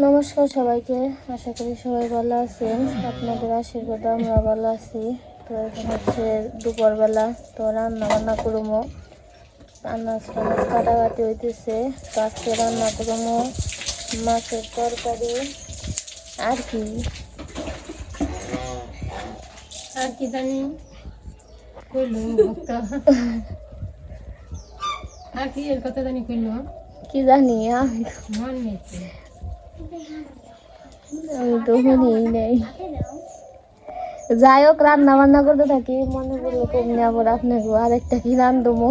নমস্কার সবাইকে আশা করি সবাই ভালো আছেন। আপনাদের আশীর্বাদ আমরা ভালো আছি। তো এখন হচ্ছে দুপুরবেলা তো রান্না বান্না করব। আনাজ টানাজ কাটাকাটি হইতেছে। তো আজকে রান্না করব মাছের তরকারি। আর কি? আর কি জানি? আর কি এর কথা জানি কইল? কি জানি আমি। মন আমি তো শুনি নেই। যাই হোক রান্না বান্না করতে থাকি মনে করল কমনি আবার আপনাকে আরেকটা কি রান্ধবো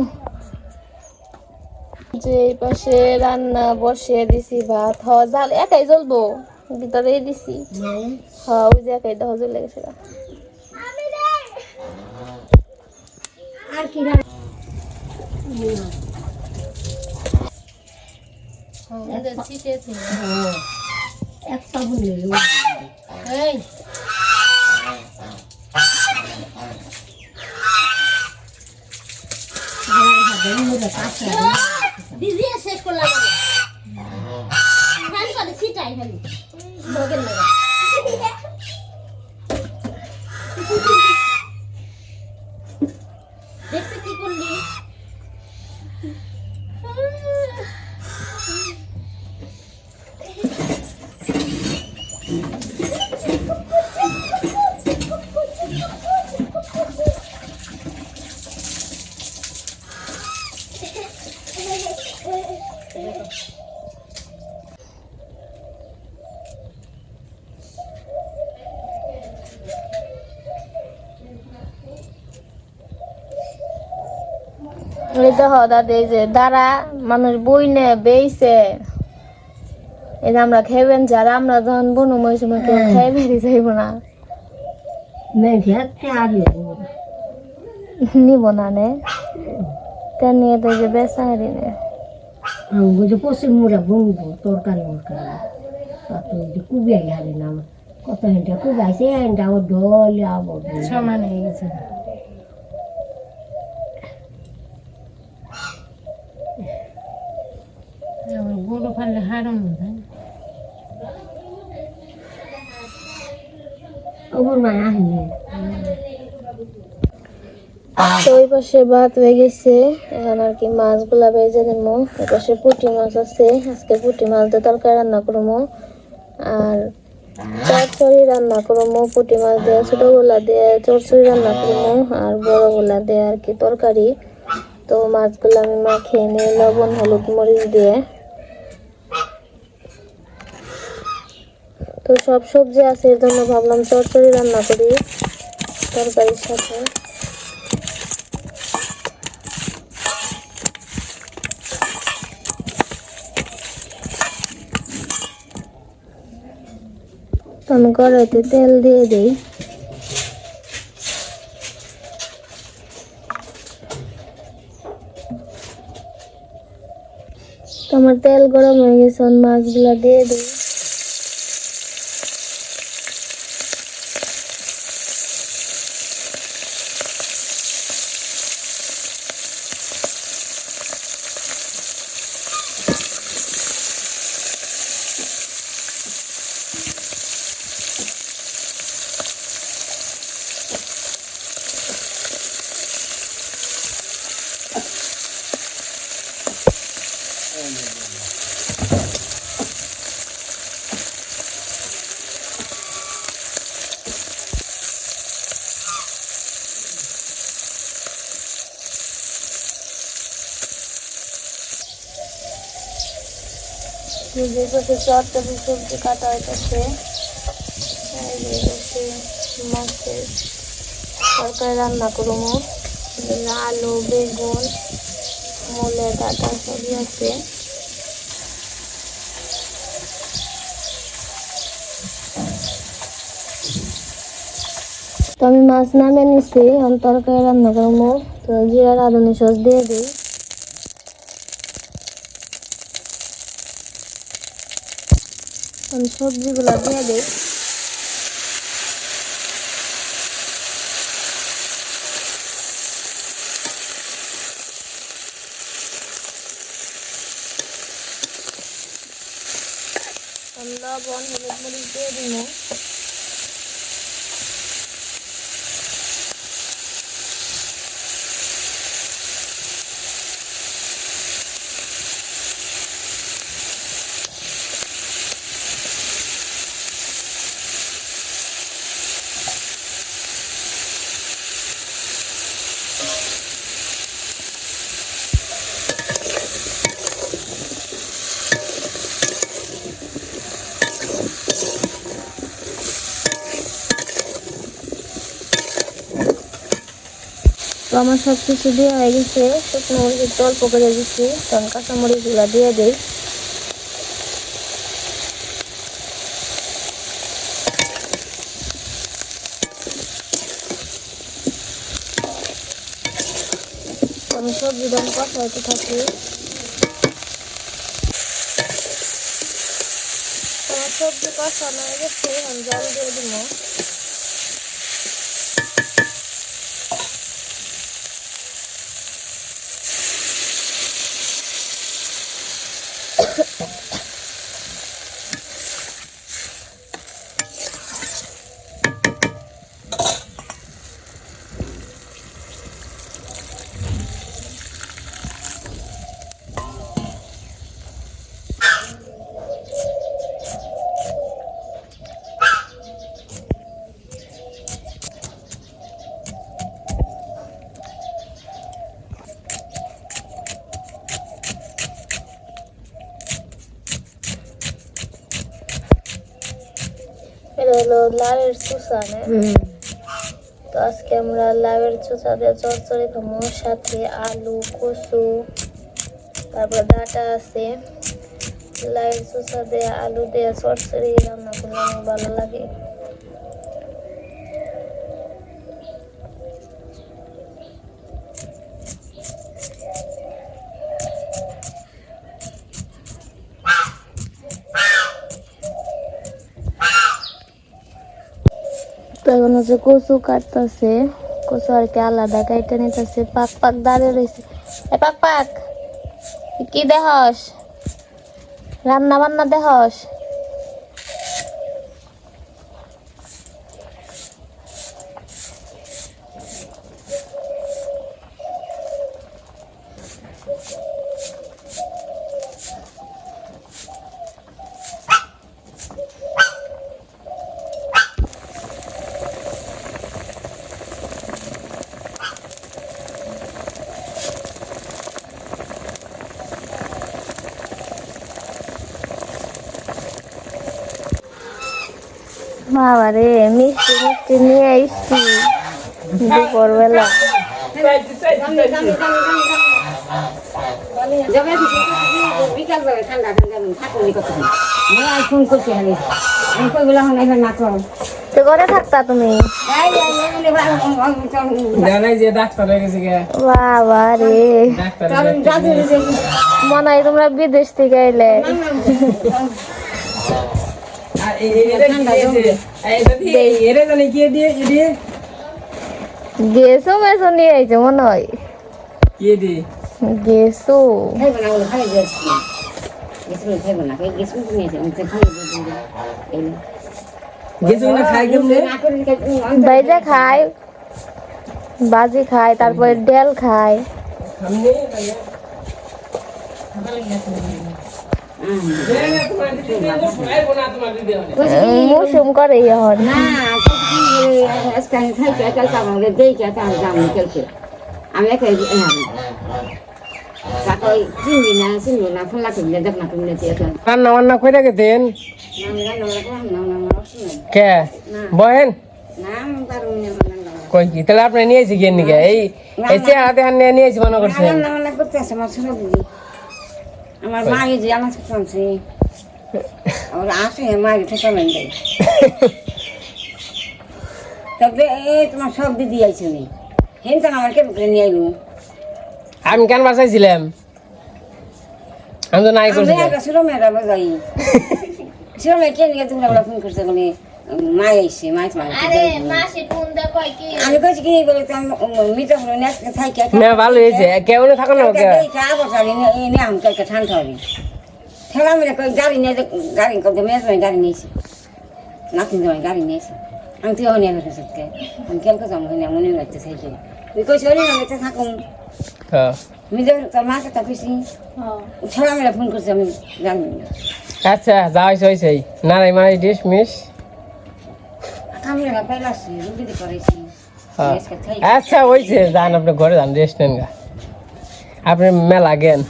যে এই পাশে রান্না বসিয়ে দিছি ভাত হ জাল একাই জ্বলবো ভিতরেই দিছি। হ্যাঁ ওই যে একাই দেওয়া জ্বলে গেছে আর কি রান্না? একটা বলে এই। দিদি শেষ করলাম। ফ্যান করে ছিটাই খালি। ভোগের লাগা। দেহ দাদি দাঁড়া মানুষ বই নে বেইছে। এই আমরা খেবেন যারা আমরা যখন বনু ওই সময় কেউ হ্যাঁ। খেয়ে বেরি যাইব না। নিব না। নে তা নিয়ে তো যে বেসা হারি নে। যে পশ্চিম মুড়া বনব তরকারি মরকারি আর তো যে কুবিয়াই হারি না। আমার কত হেঁটে কুবাইছে হেঁটে ও ঢলে আবার সমান হয়ে গেছে। গরু ফাললে হারম না তাই ওপর মা আহিনি তো ওই পাশে ভাত হয়ে গেছে এখন আর কি মাছগুলা ভেজে দেবো ওই পাশে পুঁটি মাছ আছে আজকে পুঁটি মাছ দিয়ে তরকারি রান্না করব আর চরচড়ি রান্না করব পুঁটি মাছ দিয়ে ছোটগুলা দিয়ে চরচড়ি রান্না করব আর বড়গুলা দিয়ে আর কি তরকারি তো মাছগুলো আমি মাখিয়ে নিয়ে লবণ হলুদ মরিচ দিয়ে তো সব সবজি আছে এর জন্য ভাবলাম চরচড়ি রান্না করি তরকারির সাথে। আমি কড়াইতে তেল দিয়ে দিই। আমার তেল গরম হয়ে গেছে মাছগুলা দিয়ে দিই। যে পাশে চটচটি সবজি কাটা হইতেছে। মাছের তরকারি রান্না করব। আলু, বেগুন, মূলে ডাটা সবই আছে। তো আমি মাছ নামিয়ে নিছি আমি তরকারি রান্না করব। তো জিরা রাঁধুনি সস দিয়ে দিই। আমি সবজিগুলো দিয়ে দিই লবণ হলুদ মরিচ দিয়ে দিব তো আমার সব কিছু দেওয়া হয়ে গেছে। শুকনো মরিচ একটু অল্প করে দিচ্ছি। কারণ কাঁচা মরিচগুলো দিয়ে দিই। আমি সবজি দাম কষাইতে থাকি। আমার সবজি কষানো হয়ে গেছে, আমি জল দিয়ে দিব। হলো লাউয়ের চুষা না? তো আজকে আমরা চুষা দিয়ে চচ্চড়ি খাব সাথে আলু কচু তারপর ডাটা আছে। লাউয়ের চুষা দিয়ে আলু দিয়ে চচ্চড়ি রান্না করলে আমার ভালো লাগে। হচ্ছে কচু কাটতেছে, কচু আর কি আলাদা কাইটা নিতেছে, পাক পাক দাঁড়িয়ে রয়েছে এ পাক পাক, কি দেহস? রান্না বান্না দেহস? বাবা রে মিষ্টি মিষ্টি নিয়ে এসছি। দুপুর বেলা যাবে বিকাল বেলা ঠান্ডা ঠান্ডা থাকুনি কত আমি আর ফোন করছি আমি আমি কই বলে এখন এবার না করো তো ঘরে থাকতা তুমি বাবা রে মনে হয় তোমরা বিদেশ থেকে এলে এরে জানি কে দিয়ে এরে গেছো মেসো নিয়ে আইছে মনে হয়। গেছো। ভাইজা খায় বাজি খায় তারপরে ডেল খায় মৌসুম করে এখন আমি একাই রান্না বান্না করে গেছেন কে? বহেন? কই কি? তাহলে আপনি নিয়েছি গিয়ে নিকে এই চেহারা দেখান নিয়ে নিয়েছি মনে করছেন রান্না বান্না করতে আসে আমার ছোট দিদি আমার মা এই যে আমার আছে আমার আসে মা ছোট নেই দেয়। তবে এই তোমার সব দিদি আইছে নি। হেন তো আমার কে করে নিয়ে আইলু আমি কেন বাসাইছিলাম আমি তো নাই আমি করছিলাম। একটা ছোট মেয়েরা বাজাই ছোট মেয়ে কে নিয়ে তুমি আমরা ফোন করছে বলে মা আইছে মা তোমার আমি কইছি কি বলে তো মিটা হলো না থাকি না ভালো হয়েছে। কেউ থাকো না কে ঠান্ডা হবে। ঠেলা মেরে কই গাড়ি নিয়ে গাড়ি করতে মেয়ে জমাই গাড়ি নিয়েছি। নাতিন জমাই গাড়ি নিয়েছি। আমি তুই অনেক বেড়ে সত্যি আমি কেমন যাব না মনে লাগতে চাইছি তুই কইছি অনেক আমি থাকুন হ্যাঁ। আমি যে তোর মাকে তা কইছি ঠেলা মেরে ফোন করছি আমি জানি না। আচ্ছা যা হয়েছে হয়েছে নারাই মারাই ডিস মিস আমি না পেলাছি রুটি দিয়ে করেছি হ্যাঁ। আজকে খাই আচ্ছা হয়েছে যান আপনি ঘরে যান রেস্ট নেন গা। আপনি মেলা গেন।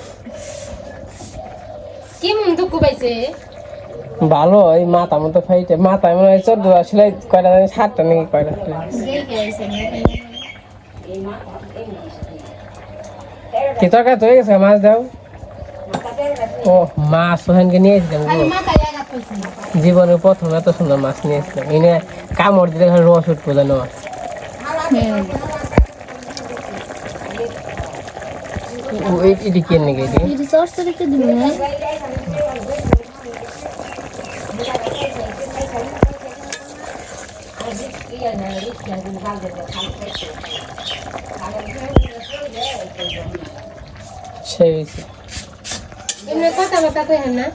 ভালো এই মাথা মতো ফাইটে। মাথায় মনে হয় চোদ্দ সেলাই কয়টা জানি সাতটা নাকি কয়টা। কি তরকারি তো হয়ে গেছে মাছ দাও? ও মাছ ওখানকে নিয়ে এসেছিলাম জীবনের প্রথম এত সুন্দর মাছ নিয়ে এসেছিলাম এনে কামড় দিলে খালি রস উঠবো জানো? এটি কে নাকি এটি এটি চরচরিতে দিবি না সেই কথা বার্তা কই না।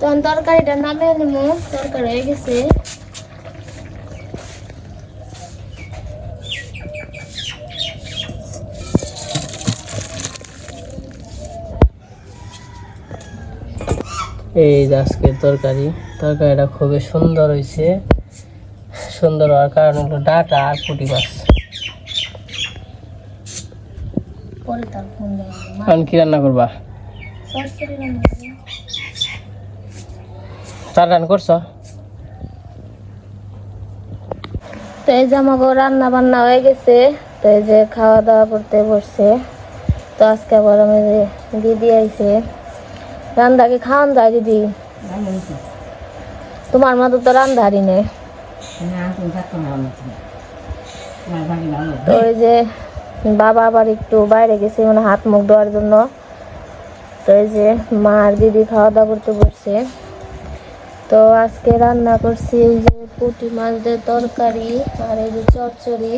তখন তরকারিটা নামিয়ে নিবো তরকারি হয়ে গেছে। এই যে আজকের তরকারি, তরকারিটা খুবই সুন্দর হয়েছে। সুন্দর হওয়ার কারণ হলো ডাটা আর পুঁটি মাছ পরে তার ফোন দেওয়া এখন কি রান্না করবা? চরচরি রান্না করব। চার রান করছ? তো এই যে আমাকে রান্না বান্না হয়ে গেছে তো এই যে খাওয়া দাওয়া করতে বসছে। তো আজকে আবার আমি যে দিদি আইছে রান্না কি খাওয়ান যায় দিদি। তোমার মতো তো রান্ধারি নেই। তো ওই যে বাবা আবার একটু বাইরে গেছে মানে হাত মুখ ধোয়ার জন্য। তো এই যে মা আর দিদি খাওয়া দাওয়া করতে বসছে। তো আজকে রান্না করছি এই যে পুঁটি মাছদের তরকারি আর এই যে চচ্চড়ি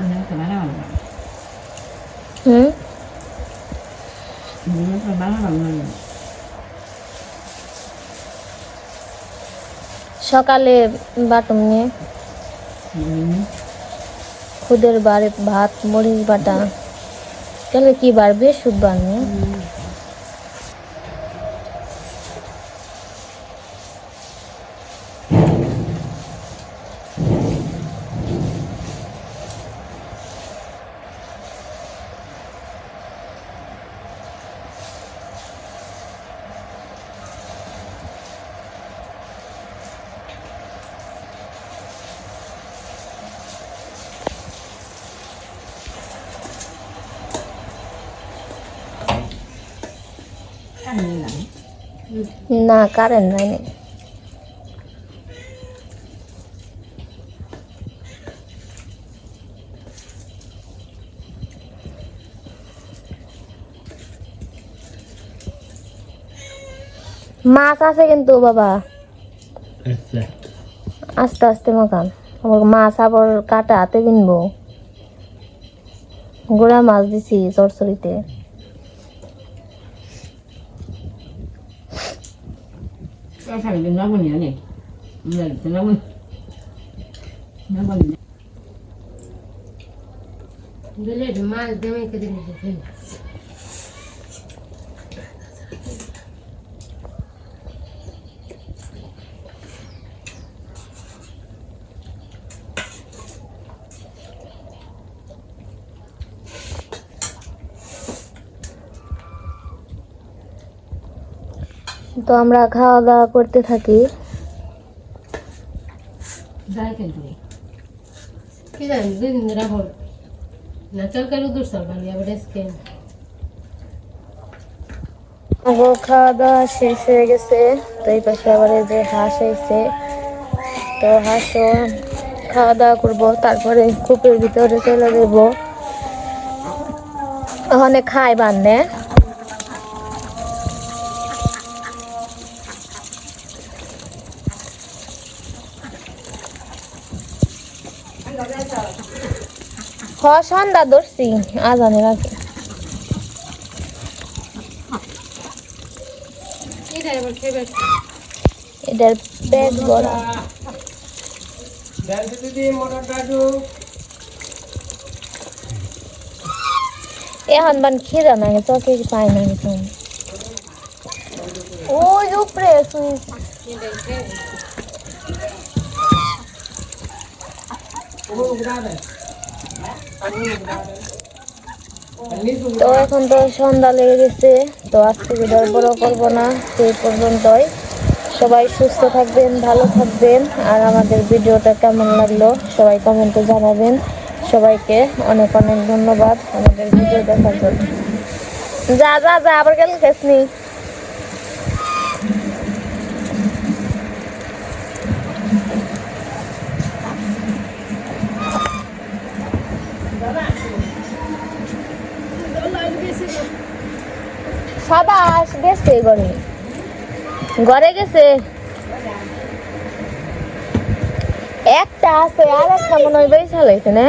আমি তো ভালো ভালো হুম আমি তো ভালো ভালো সকালে বাটুম নিয়ে। খুদের বারে ভাত মরিচ বাটা। তাহলে কি বাড়বে? সুদ নিয়ে। না কারেন্ট নাই নাই। মাছ আছে কিন্তু বাবা। আস্তে আস্তে মাখান। মাছ আবার কাটা হাতে কিনবো। গোড়া মাছ দিছি চরচড়িতে সারা দিন নবনি অনেক নবনি নবনি দিলে মাছ দেমে কে দিলে তো আমরা খাওয়া দাওয়া করতে থাকি যাই কিন্তু কি জানি দুই দিন ধরে হল না তরকারি দূর সব বানি আবার আজকে ও খাওয়া দাওয়া শেষ হয়ে গেছে। তো এই পাশে আবার যে হাঁস হয়েছে তো হাঁসও খাওয়া দাওয়া করব তারপরে কূপের ভিতরে চলে দেবো ওখানে খাই বান্নে হ সন্ধ্যা ধরছি আজানের আগে। খেয়ে এটার পেট বড়। এখন বান খিদা না গেছে ওকে পাই না গেছে ওই উপরে সুইচ তো এখন তো সন্ধ্যা লেগে গেছে, তো আজকে ভিডিও বড় করব না সেই পর্যন্তই। সবাই সুস্থ থাকবেন, ভালো থাকবেন, আর আমাদের ভিডিওটা কেমন লাগল সবাই কমেন্টে জানাবেন। সবাইকে অনেক অনেক ধন্যবাদ আমাদের ভিডিও দেখার জন্য। যা যা যা, আবার গেল কেসনি সাবাস গেছে গনি। ঘরে গেছে। একটা আছে আর একটা মনে হয় বেশ চালাইছে না?